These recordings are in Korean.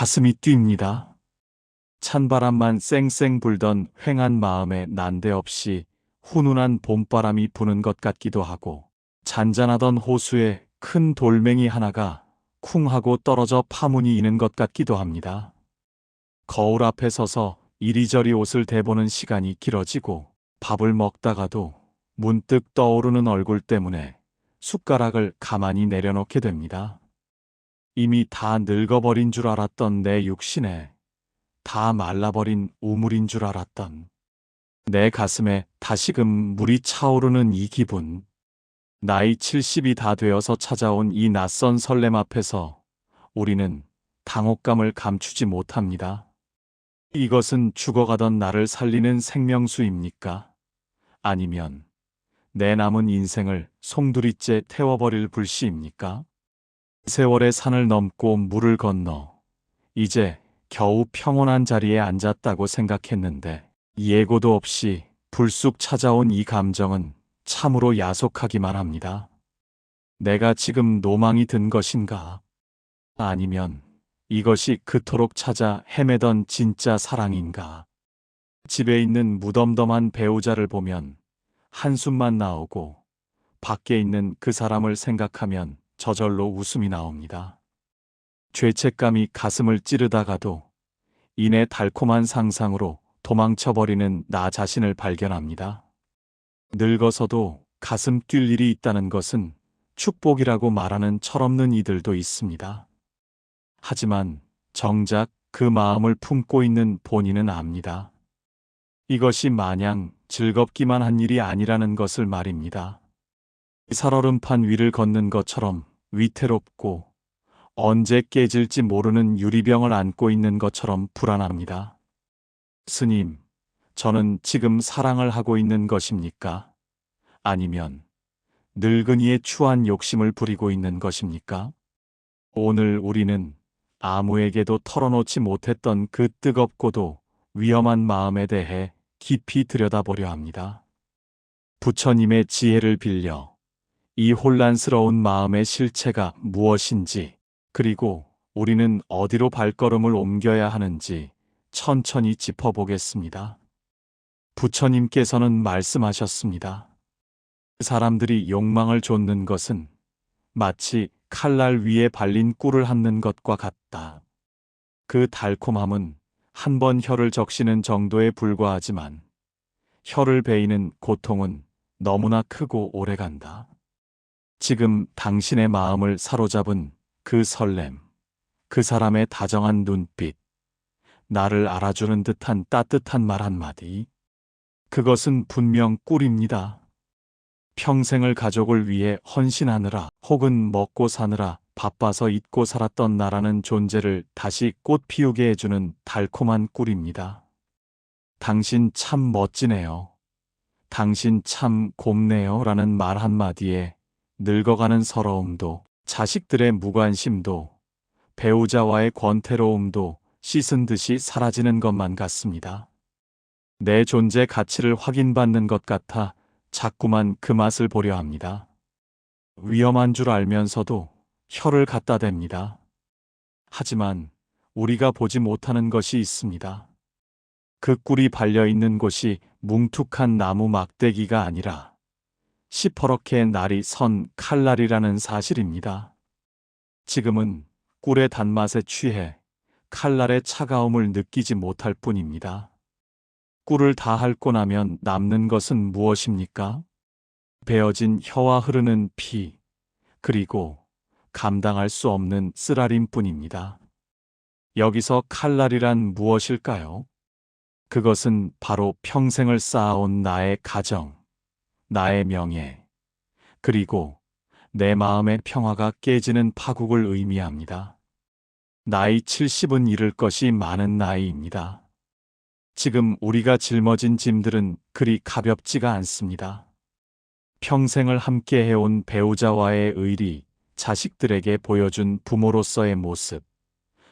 가슴이 뜁니다. 찬바람만 쌩쌩 불던 횡한 마음에 난데없이 훈훈한 봄바람이 부는 것 같기도 하고 잔잔하던 호수에 큰 돌멩이 하나가 쿵 하고 떨어져 파문이 이는 것 같기도 합니다. 거울 앞에 서서 이리저리 옷을 대보는 시간이 길어지고 밥을 먹다가도 문득 떠오르는 얼굴 때문에 숟가락을 가만히 내려놓게 됩니다. 이미 다 늙어버린 줄 알았던 내 육신에 다 말라버린 우물인 줄 알았던 내 가슴에 다시금 물이 차오르는 이 기분. 나이 70이 다 되어서 찾아온 이 낯선 설렘 앞에서 우리는 당혹감을 감추지 못합니다. 이것은 죽어가던 나를 살리는 생명수입니까? 아니면 내 남은 인생을 송두리째 태워버릴 불씨입니까? 세월의 산을 넘고 물을 건너 이제 겨우 평온한 자리에 앉았다고 생각했는데 예고도 없이 불쑥 찾아온 이 감정은 참으로 야속하기만 합니다. 내가 지금 노망이 든 것인가? 아니면 이것이 그토록 찾아 헤매던 진짜 사랑인가? 집에 있는 무덤덤한 배우자를 보면 한숨만 나오고 밖에 있는 그 사람을 생각하면 저절로 웃음이 나옵니다. 죄책감이 가슴을 찌르다가도 이내 달콤한 상상으로 도망쳐버리는 나 자신을 발견합니다. 늙어서도 가슴 뛸 일이 있다는 것은 축복이라고 말하는 철없는 이들도 있습니다. 하지만 정작 그 마음을 품고 있는 본인은 압니다. 이것이 마냥 즐겁기만 한 일이 아니라는 것을 말입니다. 살얼음판 위를 걷는 것처럼 위태롭고 언제 깨질지 모르는 유리병을 안고 있는 것처럼 불안합니다. 스님, 저는 지금 사랑을 하고 있는 것입니까? 아니면 늙은이의 추한 욕심을 부리고 있는 것입니까? 오늘 우리는 아무에게도 털어놓지 못했던 그 뜨겁고도 위험한 마음에 대해 깊이 들여다보려 합니다. 부처님의 지혜를 빌려 이 혼란스러운 마음의 실체가 무엇인지, 그리고 우리는 어디로 발걸음을 옮겨야 하는지 천천히 짚어보겠습니다. 부처님께서는 말씀하셨습니다. 사람들이 욕망을 좇는 것은 마치 칼날 위에 발린 꿀을 핥는 것과 같다. 그 달콤함은 한 번 혀를 적시는 정도에 불과하지만 혀를 베이는 고통은 너무나 크고 오래간다. 지금 당신의 마음을 사로잡은 그 설렘, 그 사람의 다정한 눈빛, 나를 알아주는 듯한 따뜻한 말 한마디. 그것은 분명 꿀입니다. 평생을 가족을 위해 헌신하느라 혹은 먹고 사느라 바빠서 잊고 살았던 나라는 존재를 다시 꽃 피우게 해주는 달콤한 꿀입니다. 당신 참 멋지네요. 당신 참 곱네요. 라는 말 한마디에 늙어가는 서러움도 자식들의 무관심도 배우자와의 권태로움도 씻은 듯이 사라지는 것만 같습니다. 내 존재 가치를 확인받는 것 같아 자꾸만 그 맛을 보려 합니다. 위험한 줄 알면서도 혀를 갖다 댑니다. 하지만 우리가 보지 못하는 것이 있습니다. 그 꿀이 발려 있는 곳이 뭉툭한 나무 막대기가 아니라 시퍼렇게 날이 선 칼날이라는 사실입니다. 지금은 꿀의 단맛에 취해 칼날의 차가움을 느끼지 못할 뿐입니다. 꿀을 다 핥고 나면 남는 것은 무엇입니까? 베어진 혀와 흐르는 피, 그리고 감당할 수 없는 쓰라림 뿐입니다. 여기서 칼날이란 무엇일까요? 그것은 바로 평생을 쌓아온 나의 가정, 나의 명예, 그리고 내 마음의 평화가 깨지는 파국을 의미합니다. 나이 70은 잃을 것이 많은 나이입니다. 지금 우리가 짊어진 짐들은 그리 가볍지가 않습니다. 평생을 함께 해온 배우자와의 의리, 자식들에게 보여준 부모로서의 모습,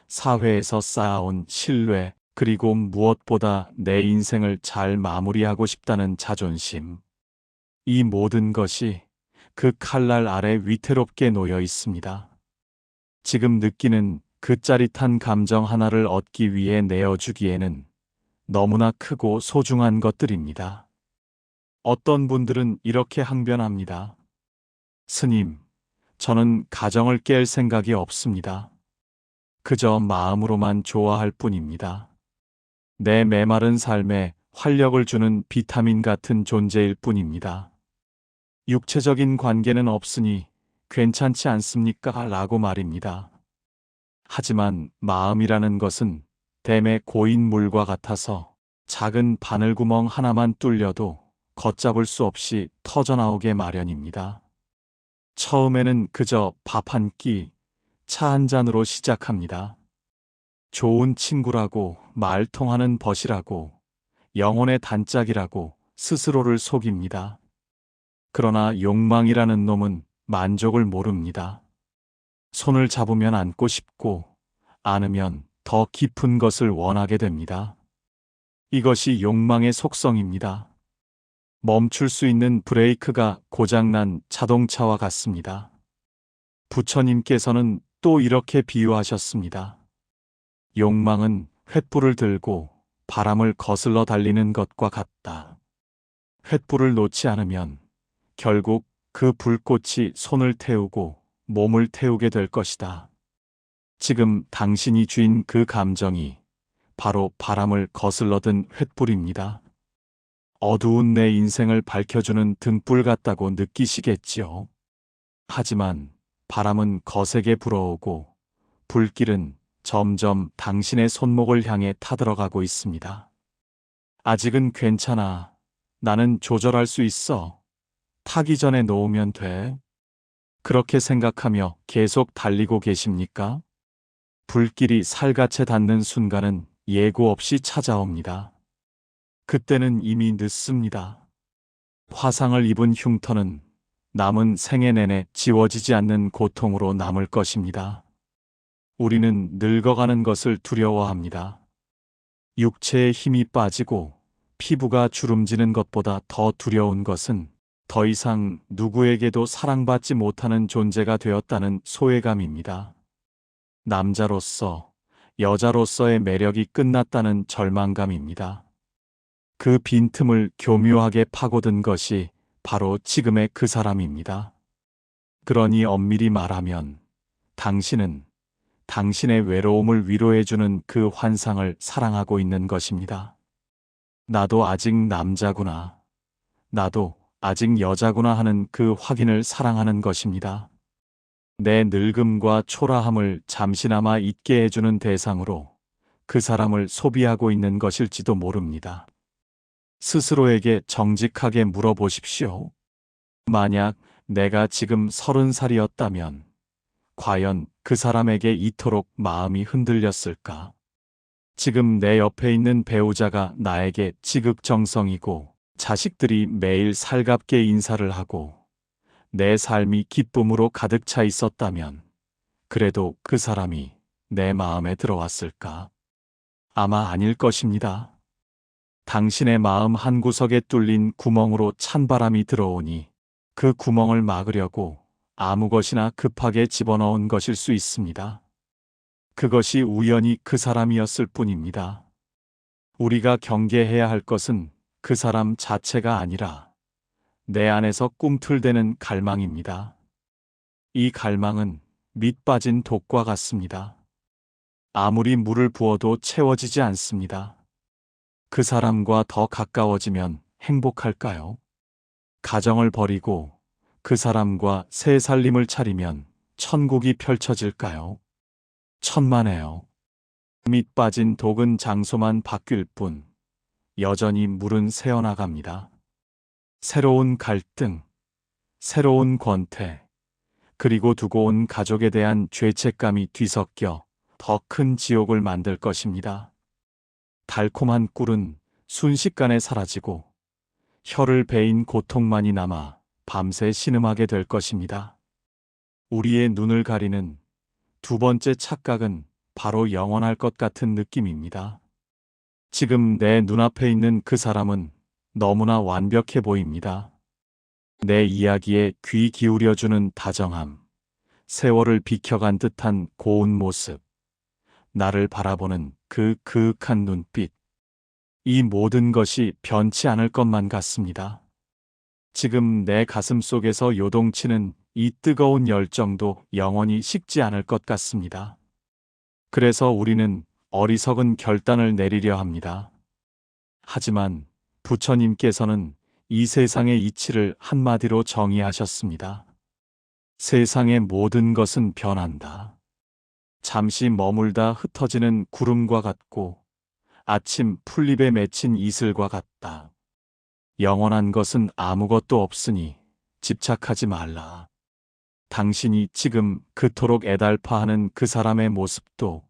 사회에서 쌓아온 신뢰, 그리고 무엇보다 내 인생을 잘 마무리하고 싶다는 자존심. 이 모든 것이 그 칼날 아래 위태롭게 놓여 있습니다. 지금 느끼는 그 짜릿한 감정 하나를 얻기 위해 내어주기에는 너무나 크고 소중한 것들입니다. 어떤 분들은 이렇게 항변합니다. 스님, 저는 가정을 깰 생각이 없습니다. 그저 마음으로만 좋아할 뿐입니다. 내 메마른 삶에 활력을 주는 비타민 같은 존재일 뿐입니다. 육체적인 관계는 없으니 괜찮지 않습니까? 라고 말입니다. 하지만 마음이라는 것은 댐의 고인 물과 같아서 작은 바늘구멍 하나만 뚫려도 걷잡을 수 없이 터져나오게 마련입니다. 처음에는 그저 밥 한 끼, 차 한 잔으로 시작합니다. 좋은 친구라고 말 통하는 벗이라고 영혼의 단짝이라고 스스로를 속입니다. 그러나 욕망이라는 놈은 만족을 모릅니다. 손을 잡으면 안고 싶고 안으면 더 깊은 것을 원하게 됩니다. 이것이 욕망의 속성입니다. 멈출 수 있는 브레이크가 고장난 자동차와 같습니다. 부처님께서는 또 이렇게 비유하셨습니다. 욕망은 횃불을 들고 바람을 거슬러 달리는 것과 같다. 횃불을 놓지 않으면 결국 그 불꽃이 손을 태우고 몸을 태우게 될 것이다. 지금 당신이 쥔그 감정이 바로 바람을 거슬러든 횃불입니다. 어두운 내 인생을 밝혀주는 등불 같다고 느끼시겠지요. 하지만 바람은 거세게 불어오고 불길은 점점 당신의 손목을 향해 타들어가고 있습니다. 아직은 괜찮아. 나는 조절할 수 있어. 타기 전에 놓으면 돼. 그렇게 생각하며 계속 달리고 계십니까? 불길이 살갗에 닿는 순간은 예고 없이 찾아옵니다. 그때는 이미 늦습니다. 화상을 입은 흉터는 남은 생애 내내 지워지지 않는 고통으로 남을 것입니다. 우리는 늙어가는 것을 두려워합니다. 육체의 힘이 빠지고 피부가 주름지는 것보다 더 두려운 것은 더 이상 누구에게도 사랑받지 못하는 존재가 되었다는 소외감입니다. 남자로서, 여자로서의 매력이 끝났다는 절망감입니다. 그 빈틈을 교묘하게 파고든 것이 바로 지금의 그 사람입니다. 그러니 엄밀히 말하면 당신은 당신의 외로움을 위로해주는 그 환상을 사랑하고 있는 것입니다. 나도 아직 남자구나. 나도 아직 여자구나 하는 그 확인을 사랑하는 것입니다. 내 늙음과 초라함을 잠시나마 잊게 해주는 대상으로 그 사람을 소비하고 있는 것일지도 모릅니다. 스스로에게 정직하게 물어보십시오. 만약 내가 지금 서른 살이었다면 과연 그 사람에게 이토록 마음이 흔들렸을까? 지금 내 옆에 있는 배우자가 나에게 지극정성이고 자식들이 매일 살갑게 인사를 하고 내 삶이 기쁨으로 가득 차 있었다면 그래도 그 사람이 내 마음에 들어왔을까? 아마 아닐 것입니다. 당신의 마음 한 구석에 뚫린 구멍으로 찬바람이 들어오니 그 구멍을 막으려고 아무 것이나 급하게 집어넣은 것일 수 있습니다. 그것이 우연히 그 사람이었을 뿐입니다. 우리가 경계해야 할 것은 그 사람 자체가 아니라 내 안에서 꿈틀대는 갈망입니다. 이 갈망은 밑 빠진 독과 같습니다. 아무리 물을 부어도 채워지지 않습니다. 그 사람과 더 가까워지면 행복할까요? 가정을 버리고 그 사람과 새 살림을 차리면 천국이 펼쳐질까요? 천만에요. 밑 빠진 독은 장소만 바뀔 뿐 여전히 물은 새어나갑니다. 새로운 갈등, 새로운 권태, 그리고 두고 온 가족에 대한 죄책감이 뒤섞여 더 큰 지옥을 만들 것입니다. 달콤한 꿀은 순식간에 사라지고 혀를 베인 고통만이 남아 밤새 신음하게 될 것입니다. 우리의 눈을 가리는 두 번째 착각은 바로 영원할 것 같은 느낌입니다. 지금 내 눈앞에 있는 그 사람은 너무나 완벽해 보입니다. 내 이야기에 귀 기울여주는 다정함, 세월을 비켜간 듯한 고운 모습, 나를 바라보는 그 그윽한 눈빛. 이 모든 것이 변치 않을 것만 같습니다. 지금 내 가슴 속에서 요동치는 이 뜨거운 열정도 영원히 식지 않을 것 같습니다. 그래서 우리는 어리석은 결단을 내리려 합니다. 하지만 부처님께서는 이 세상의 이치를 한마디로 정의하셨습니다. 세상의 모든 것은 변한다. 잠시 머물다 흩어지는 구름과 같고 아침 풀잎에 맺힌 이슬과 같다. 영원한 것은 아무것도 없으니 집착하지 말라. 당신이 지금 그토록 애달파하는 그 사람의 모습도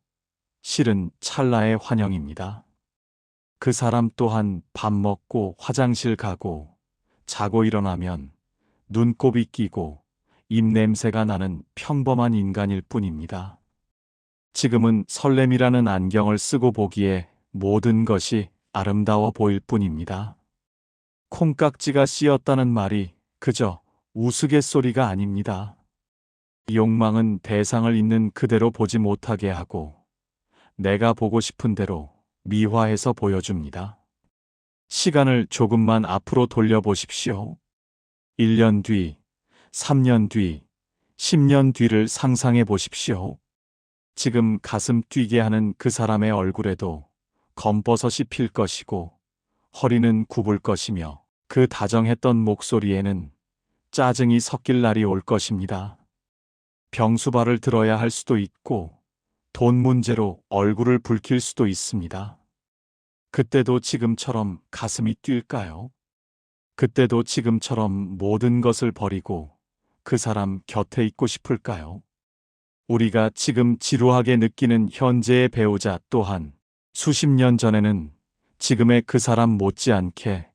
실은 찰나의 환영입니다. 그 사람 또한 밥 먹고 화장실 가고 자고 일어나면 눈곱이 끼고 입냄새가 나는 평범한 인간일 뿐입니다. 지금은 설렘이라는 안경을 쓰고 보기에 모든 것이 아름다워 보일 뿐입니다. 콩깍지가 씌었다는 말이 그저 우스갯소리가 아닙니다. 욕망은 대상을 있는 그대로 보지 못하게 하고 내가 보고 싶은 대로 미화해서 보여줍니다. 시간을 조금만 앞으로 돌려보십시오. 1년 뒤, 3년 뒤, 10년 뒤를 상상해 보십시오. 지금 가슴 뛰게 하는 그 사람의 얼굴에도 검버섯이 필 것이고 허리는 굽을 것이며 그 다정했던 목소리에는 짜증이 섞일 날이 올 것입니다. 병수발을 들어야 할 수도 있고 돈 문제로 얼굴을 붉힐 수도 있습니다. 그때도 지금처럼 가슴이 뛸까요? 그때도 지금처럼 모든 것을 버리고 그 사람 곁에 있고 싶을까요? 우리가 지금 지루하게 느끼는 현재의 배우자 또한 수십 년 전에는 지금의 그 사람 못지않게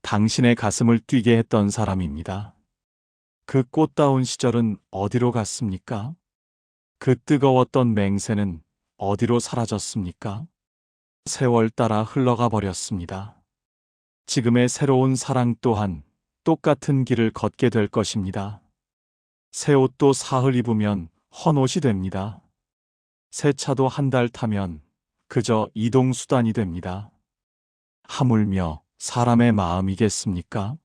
당신의 가슴을 뛰게 했던 사람입니다. 그 꽃다운 시절은 어디로 갔습니까? 그 뜨거웠던 맹세는 어디로 사라졌습니까? 세월 따라 흘러가 버렸습니다. 지금의 새로운 사랑 또한 똑같은 길을 걷게 될 것입니다. 새 옷도 사흘 입으면 헌 옷이 됩니다. 새 차도 한 달 타면 그저 이동수단이 됩니다. 하물며 사람의 마음이겠습니까?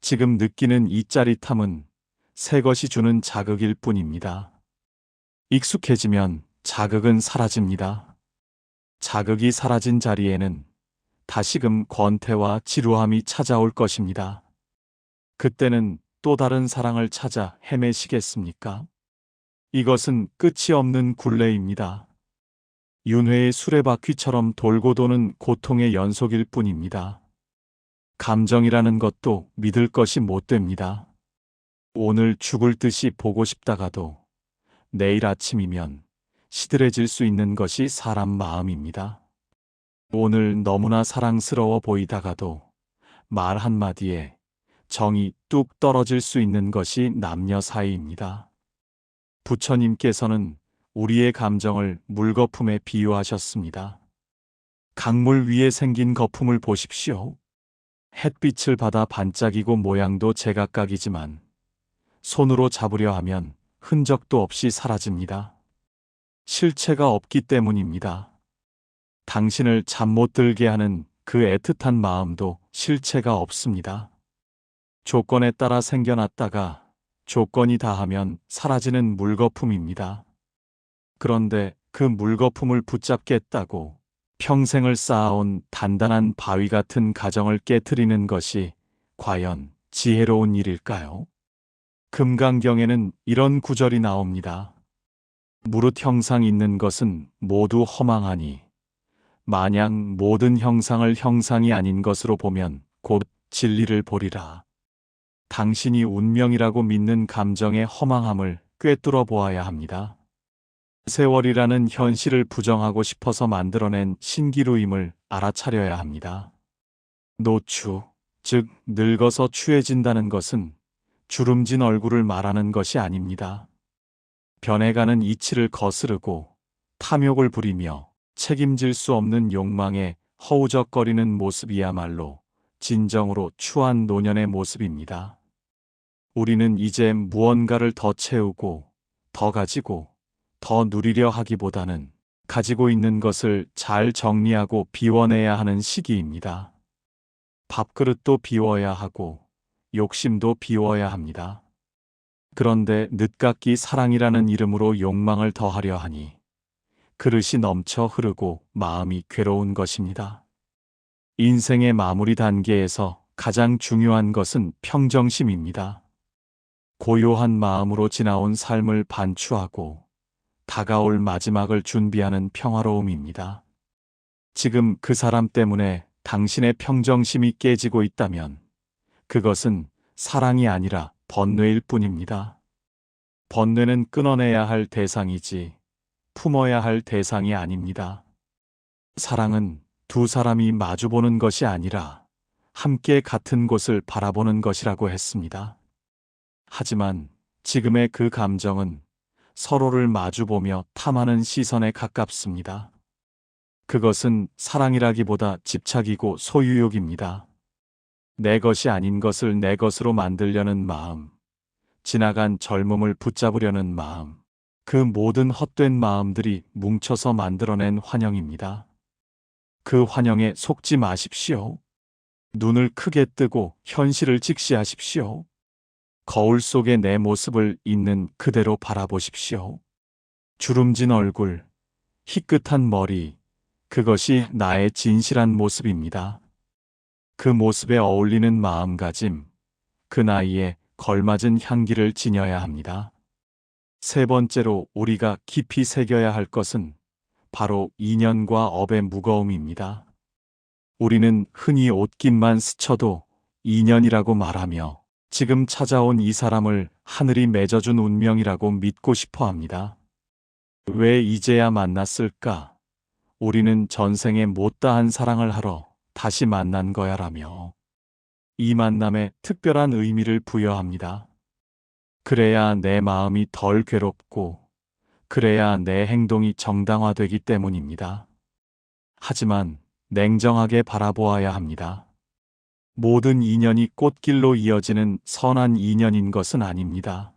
지금 느끼는 이 짜릿함은 새 것이 주는 자극일 뿐입니다. 익숙해지면 자극은 사라집니다. 자극이 사라진 자리에는 다시금 권태와 지루함이 찾아올 것입니다. 그때는 또 다른 사랑을 찾아 헤매시겠습니까? 이것은 끝이 없는 굴레입니다. 윤회의 수레바퀴처럼 돌고 도는 고통의 연속일 뿐입니다. 감정이라는 것도 믿을 것이 못 됩니다. 오늘 죽을 듯이 보고 싶다가도 내일 아침이면 시들해질 수 있는 것이 사람 마음입니다. 오늘 너무나 사랑스러워 보이다가도 말 한마디에 정이 뚝 떨어질 수 있는 것이 남녀 사이입니다. 부처님께서는 우리의 감정을 물거품에 비유하셨습니다. 강물 위에 생긴 거품을 보십시오. 햇빛을 받아 반짝이고 모양도 제각각이지만 손으로 잡으려 하면 흔적도 없이 사라집니다. 실체가 없기 때문입니다. 당신을 잠 못 들게 하는 그 애틋한 마음도 실체가 없습니다. 조건에 따라 생겨났다가 조건이 다하면 사라지는 물거품입니다. 그런데 그 물거품을 붙잡겠다고 평생을 쌓아온 단단한 바위 같은 가정을 깨뜨리는 것이 과연 지혜로운 일일까요? 금강경에는 이런 구절이 나옵니다. 무릇 형상 있는 것은 모두 허망하니 만약 모든 형상을 형상이 아닌 것으로 보면 곧 진리를 보리라. 당신이 운명이라고 믿는 감정의 허망함을 꿰뚫어 보아야 합니다. 세월이라는 현실을 부정하고 싶어서 만들어낸 신기루임을 알아차려야 합니다. 노추, 즉 늙어서 추해진다는 것은 주름진 얼굴을 말하는 것이 아닙니다. 변해가는 이치를 거스르고 탐욕을 부리며 책임질 수 없는 욕망에 허우적거리는 모습이야말로 진정으로 추한 노년의 모습입니다. 우리는 이제 무언가를 더 채우고, 더 가지고, 더 누리려 하기보다는 가지고 있는 것을 잘 정리하고 비워내야 하는 시기입니다. 밥그릇도 비워야 하고 욕심도 비워야 합니다. 그런데 늦깎이 사랑이라는 이름으로 욕망을 더하려 하니 그릇이 넘쳐 흐르고 마음이 괴로운 것입니다. 인생의 마무리 단계에서 가장 중요한 것은 평정심입니다. 고요한 마음으로 지나온 삶을 반추하고 다가올 마지막을 준비하는 평화로움입니다. 지금 그 사람 때문에 당신의 평정심이 깨지고 있다면 그것은 사랑이 아니라 번뇌일 뿐입니다. 번뇌는 끊어내야 할 대상이지 품어야 할 대상이 아닙니다. 사랑은 두 사람이 마주보는 것이 아니라 함께 같은 곳을 바라보는 것이라고 했습니다. 하지만 지금의 그 감정은 서로를 마주보며 탐하는 시선에 가깝습니다. 그것은 사랑이라기보다 집착이고 소유욕입니다. 내 것이 아닌 것을 내 것으로 만들려는 마음, 지나간 젊음을 붙잡으려는 마음, 그 모든 헛된 마음들이 뭉쳐서 만들어낸 환영입니다. 그 환영에 속지 마십시오. 눈을 크게 뜨고 현실을 직시하십시오. 거울 속에 내 모습을 있는 그대로 바라보십시오. 주름진 얼굴, 희끗한 머리, 그것이 나의 진실한 모습입니다. 그 모습에 어울리는 마음가짐, 그 나이에 걸맞은 향기를 지녀야 합니다. 세 번째로 우리가 깊이 새겨야 할 것은 바로 인연과 업의 무거움입니다. 우리는 흔히 옷깃만 스쳐도 인연이라고 말하며 지금 찾아온 이 사람을 하늘이 맺어준 운명이라고 믿고 싶어 합니다. 왜 이제야 만났을까? 우리는 전생에 못다한 사랑을 하러 다시 만난 거야라며 이 만남에 특별한 의미를 부여합니다. 그래야 내 마음이 덜 괴롭고 그래야 내 행동이 정당화되기 때문입니다. 하지만 냉정하게 바라보아야 합니다. 모든 인연이 꽃길로 이어지는 선한 인연인 것은 아닙니다.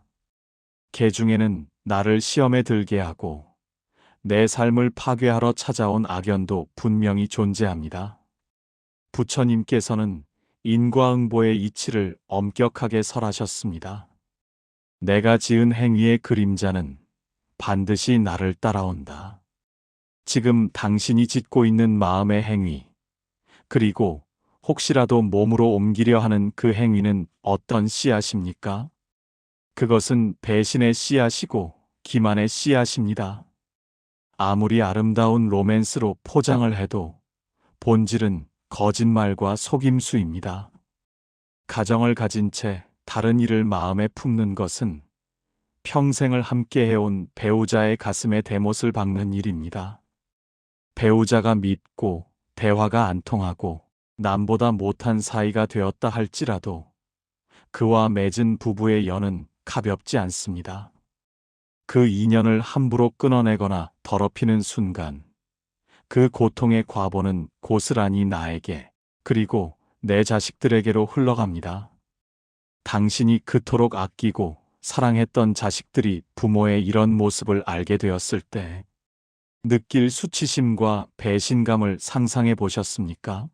개 중에는 나를 시험에 들게 하고 내 삶을 파괴하러 찾아온 악연도 분명히 존재합니다. 부처님께서는 인과응보의 이치를 엄격하게 설하셨습니다. 내가 지은 행위의 그림자는 반드시 나를 따라온다. 지금 당신이 짓고 있는 마음의 행위, 그리고 혹시라도 몸으로 옮기려 하는 그 행위는 어떤 씨앗입니까? 그것은 배신의 씨앗이고 기만의 씨앗입니다. 아무리 아름다운 로맨스로 포장을 해도 본질은 거짓말과 속임수입니다. 가정을 가진 채 다른 이를 마음에 품는 것은 평생을 함께 해온 배우자의 가슴에 대못을 박는 일입니다. 배우자가 믿고 대화가 안 통하고 남보다 못한 사이가 되었다 할지라도 그와 맺은 부부의 연은 가볍지 않습니다. 그 인연을 함부로 끊어내거나 더럽히는 순간 그 고통의 과보는 고스란히 나에게 그리고 내 자식들에게로 흘러갑니다. 당신이 그토록 아끼고 사랑했던 자식들이 부모의 이런 모습을 알게 되었을 때 느낄 수치심과 배신감을 상상해 보셨습니까?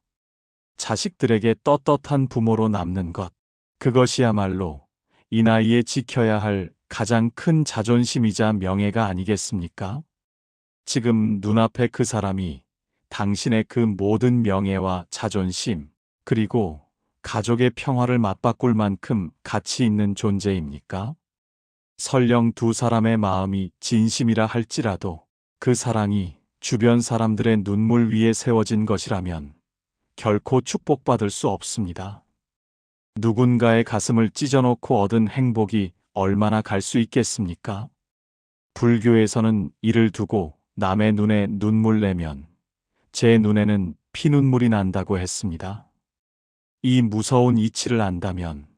자식들에게 떳떳한 부모로 남는 것, 그것이야말로 이 나이에 지켜야 할 가장 큰 자존심이자 명예가 아니겠습니까? 지금 눈앞에 그 사람이 당신의 그 모든 명예와 자존심, 그리고 가족의 평화를 맞바꿀 만큼 가치 있는 존재입니까? 설령 두 사람의 마음이 진심이라 할지라도 그 사랑이 주변 사람들의 눈물 위에 세워진 것이라면 결코 축복받을 수 없습니다. 누군가의 가슴을 찢어놓고 얻은 행복이 얼마나 갈 수 있겠습니까? 불교에서는 이를 두고 남의 눈에 눈물 내면 제 눈에는 피눈물이 난다고 했습니다. 이 무서운 이치를 안다면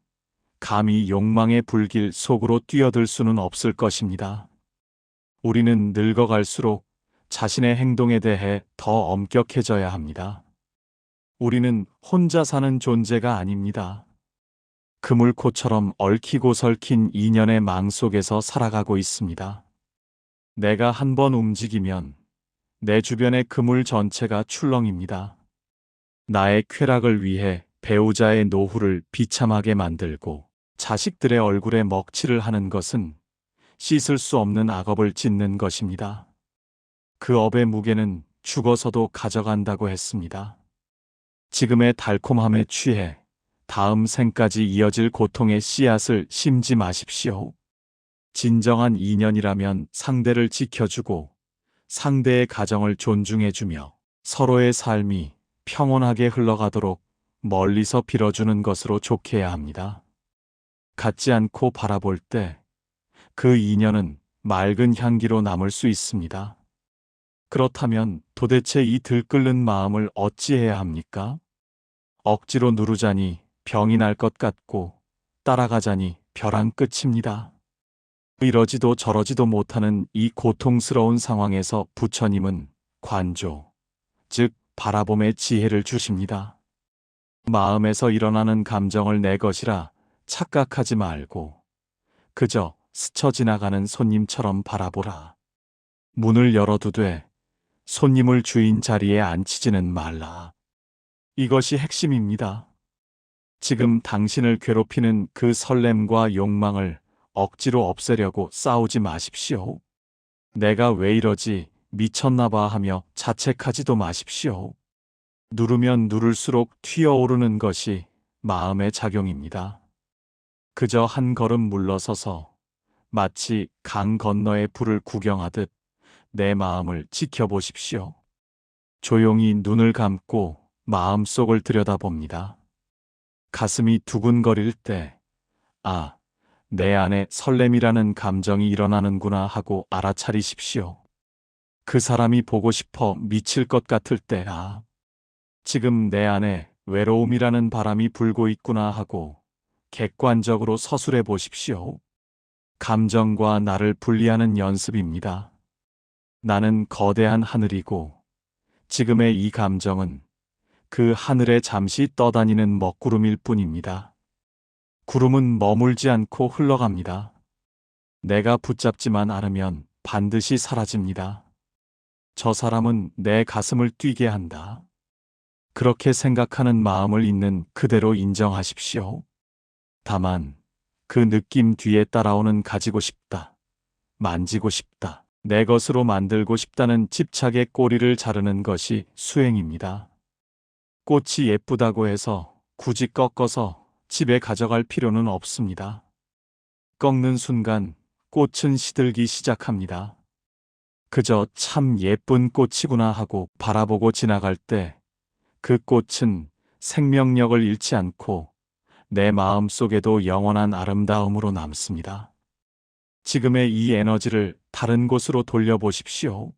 감히 욕망의 불길 속으로 뛰어들 수는 없을 것입니다. 우리는 늙어갈수록 자신의 행동에 대해 더 엄격해져야 합니다. 우리는 혼자 사는 존재가 아닙니다. 그물코처럼 얽히고 설킨 인연의 망 속에서 살아가고 있습니다. 내가 한 번 움직이면 내 주변의 그물 전체가 출렁입니다. 나의 쾌락을 위해 배우자의 노후를 비참하게 만들고 자식들의 얼굴에 먹칠을 하는 것은 씻을 수 없는 악업을 짓는 것입니다. 그 업의 무게는 죽어서도 가져간다고 했습니다. 지금의 달콤함에 취해 다음 생까지 이어질 고통의 씨앗을 심지 마십시오. 진정한 인연이라면 상대를 지켜주고 상대의 가정을 존중해주며 서로의 삶이 평온하게 흘러가도록 멀리서 빌어주는 것으로 좋게해야 합니다. 갖지 않고 바라볼 때 그 인연은 맑은 향기로 남을 수 있습니다. 그렇다면 도대체 이 들끓는 마음을 어찌해야 합니까? 억지로 누르자니 병이 날 것 같고 따라가자니 벼랑 끝입니다. 이러지도 저러지도 못하는 이 고통스러운 상황에서 부처님은 관조, 즉 바라봄의 지혜를 주십니다. 마음에서 일어나는 감정을 내 것이라 착각하지 말고 그저 스쳐 지나가는 손님처럼 바라보라. 문을 열어두되 손님을 주인 자리에 앉히지는 말라. 이것이 핵심입니다. 지금 당신을 괴롭히는 그 설렘과 욕망을 억지로 없애려고 싸우지 마십시오. 내가 왜 이러지 미쳤나봐 하며 자책하지도 마십시오. 누르면 누를수록 튀어오르는 것이 마음의 작용입니다. 그저 한 걸음 물러서서 마치 강 건너의 불을 구경하듯 내 마음을 지켜보십시오. 조용히 눈을 감고 마음속을 들여다봅니다. 가슴이 두근거릴 때, 아, 내 안에 설렘이라는 감정이 일어나는구나 하고 알아차리십시오. 그 사람이 보고 싶어 미칠 것 같을 때, 아, 지금 내 안에 외로움이라는 바람이 불고 있구나 하고 객관적으로 서술해 보십시오. 감정과 나를 분리하는 연습입니다. 나는 거대한 하늘이고 지금의 이 감정은 그 하늘에 잠시 떠다니는 먹구름일 뿐입니다. 구름은 머물지 않고 흘러갑니다. 내가 붙잡지만 않으면 반드시 사라집니다. 저 사람은 내 가슴을 뛰게 한다. 그렇게 생각하는 마음을 있는 그대로 인정하십시오. 다만 그 느낌 뒤에 따라오는 가지고 싶다. 만지고 싶다. 내 것으로 만들고 싶다는 집착의 꼬리를 자르는 것이 수행입니다. 꽃이 예쁘다고 해서 굳이 꺾어서 집에 가져갈 필요는 없습니다. 꺾는 순간 꽃은 시들기 시작합니다. 그저 참 예쁜 꽃이구나 하고 바라보고 지나갈 때 그 꽃은 생명력을 잃지 않고 내 마음 속에도 영원한 아름다움으로 남습니다. 지금의 이 에너지를 다른 곳으로 돌려보십시오.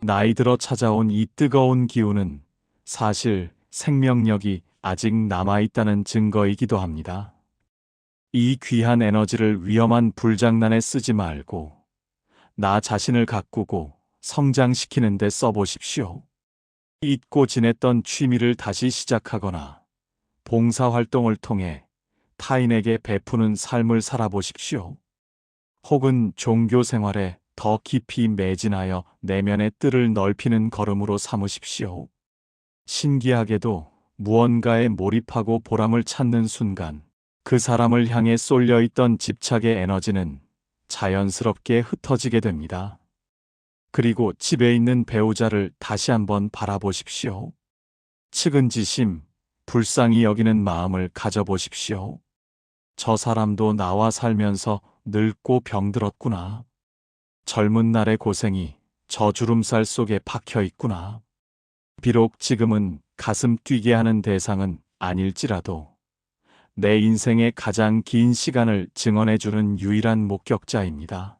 나이 들어 찾아온 이 뜨거운 기운은 사실 생명력이 아직 남아있다는 증거이기도 합니다. 이 귀한 에너지를 위험한 불장난에 쓰지 말고 나 자신을 가꾸고 성장시키는 데 써보십시오. 잊고 지냈던 취미를 다시 시작하거나 봉사활동을 통해 타인에게 베푸는 삶을 살아보십시오. 혹은 종교 생활에 더 깊이 매진하여 내면의 뜰을 넓히는 걸음으로 삼으십시오. 신기하게도 무언가에 몰입하고 보람을 찾는 순간 그 사람을 향해 쏠려 있던 집착의 에너지는 자연스럽게 흩어지게 됩니다. 그리고 집에 있는 배우자를 다시 한번 바라보십시오. 측은지심, 불쌍히 여기는 마음을 가져보십시오. 저 사람도 나와 살면서 늙고 병들었구나. 젊은 날의 고생이 저 주름살 속에 박혀 있구나. 비록 지금은 가슴 뛰게 하는 대상은 아닐지라도 내 인생의 가장 긴 시간을 증언해주는 유일한 목격자입니다.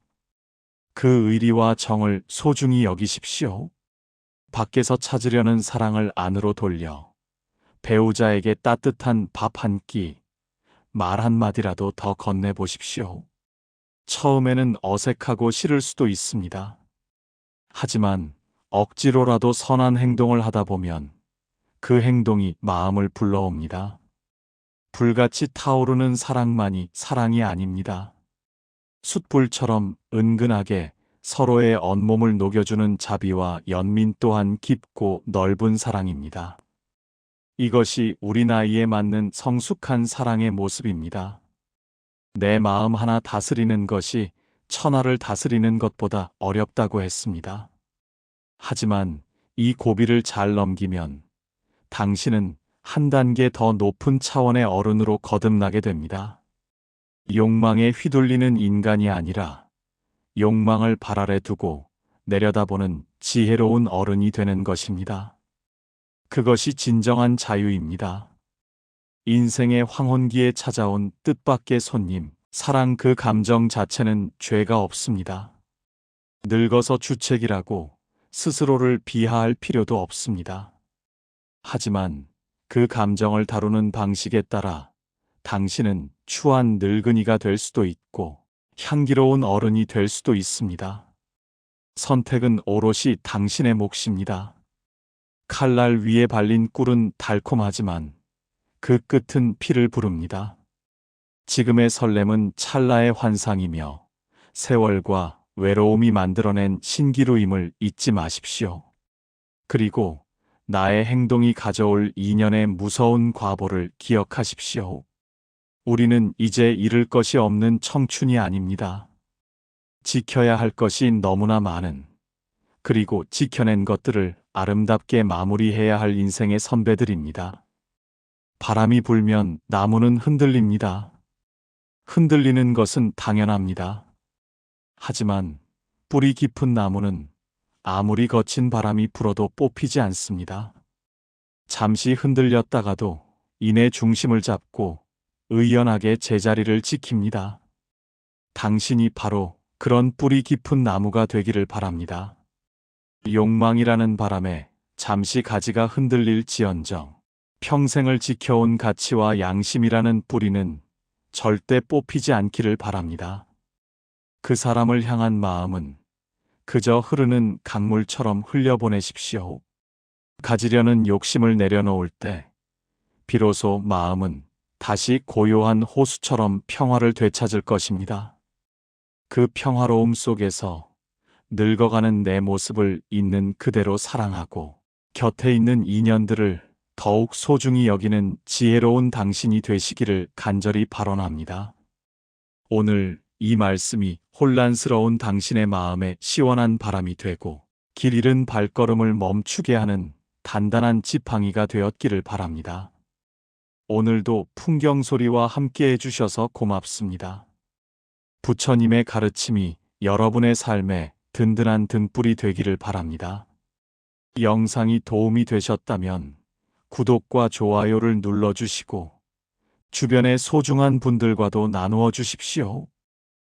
그 의리와 정을 소중히 여기십시오. 밖에서 찾으려는 사랑을 안으로 돌려 배우자에게 따뜻한 밥 한 끼, 말 한마디라도 더 건네보십시오. 처음에는 어색하고 싫을 수도 있습니다. 하지만 억지로라도 선한 행동을 하다 보면 그 행동이 마음을 불러옵니다. 불같이 타오르는 사랑만이 사랑이 아닙니다. 숯불처럼 은근하게 서로의 온몸을 녹여주는 자비와 연민 또한 깊고 넓은 사랑입니다. 이것이 우리 나이에 맞는 성숙한 사랑의 모습입니다. 내 마음 하나 다스리는 것이 천하를 다스리는 것보다 어렵다고 했습니다. 하지만 이 고비를 잘 넘기면 당신은 한 단계 더 높은 차원의 어른으로 거듭나게 됩니다. 욕망에 휘둘리는 인간이 아니라 욕망을 발 아래 두고 내려다보는 지혜로운 어른이 되는 것입니다. 그것이 진정한 자유입니다. 인생의 황혼기에 찾아온 뜻밖의 손님, 사랑 그 감정 자체는 죄가 없습니다. 늙어서 주책이라고 스스로를 비하할 필요도 없습니다. 하지만 그 감정을 다루는 방식에 따라 당신은 추한 늙은이가 될 수도 있고 향기로운 어른이 될 수도 있습니다. 선택은 오롯이 당신의 몫입니다. 칼날 위에 발린 꿀은 달콤하지만 그 끝은 피를 부릅니다. 지금의 설렘은 찰나의 환상이며 세월과 외로움이 만들어낸 신기루임을 잊지 마십시오. 그리고 나의 행동이 가져올 인연의 무서운 과보를 기억하십시오. 우리는 이제 잃을 것이 없는 청춘이 아닙니다. 지켜야 할 것이 너무나 많은, 그리고 지켜낸 것들을 아름답게 마무리해야 할 인생의 선배들입니다. 바람이 불면 나무는 흔들립니다. 흔들리는 것은 당연합니다. 하지만 뿌리 깊은 나무는 아무리 거친 바람이 불어도 뽑히지 않습니다. 잠시 흔들렸다가도 인의 중심을 잡고 의연하게 제자리를 지킵니다. 당신이 바로 그런 뿌리 깊은 나무가 되기를 바랍니다. 욕망이라는 바람에 잠시 가지가 흔들릴지언정 평생을 지켜온 가치와 양심이라는 뿌리는 절대 뽑히지 않기를 바랍니다. 그 사람을 향한 마음은 그저 흐르는 강물처럼 흘려보내십시오. 가지려는 욕심을 내려놓을 때 비로소 마음은 다시 고요한 호수처럼 평화를 되찾을 것입니다. 그 평화로움 속에서 늙어가는 내 모습을 있는 그대로 사랑하고 곁에 있는 인연들을 더욱 소중히 여기는 지혜로운 당신이 되시기를 간절히 발언합니다. 오늘 이 말씀이 혼란스러운 당신의 마음에 시원한 바람이 되고 길 잃은 발걸음을 멈추게 하는 단단한 지팡이가 되었기를 바랍니다. 오늘도 풍경 소리와 함께 해주셔서 고맙습니다. 부처님의 가르침이 여러분의 삶에 든든한 등불이 되기를 바랍니다. 영상이 도움이 되셨다면 구독과 좋아요를 눌러주시고 주변의 소중한 분들과도 나누어 주십시오.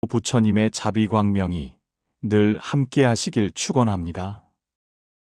부처님의 자비광명이 늘 함께 하시길 축원합니다.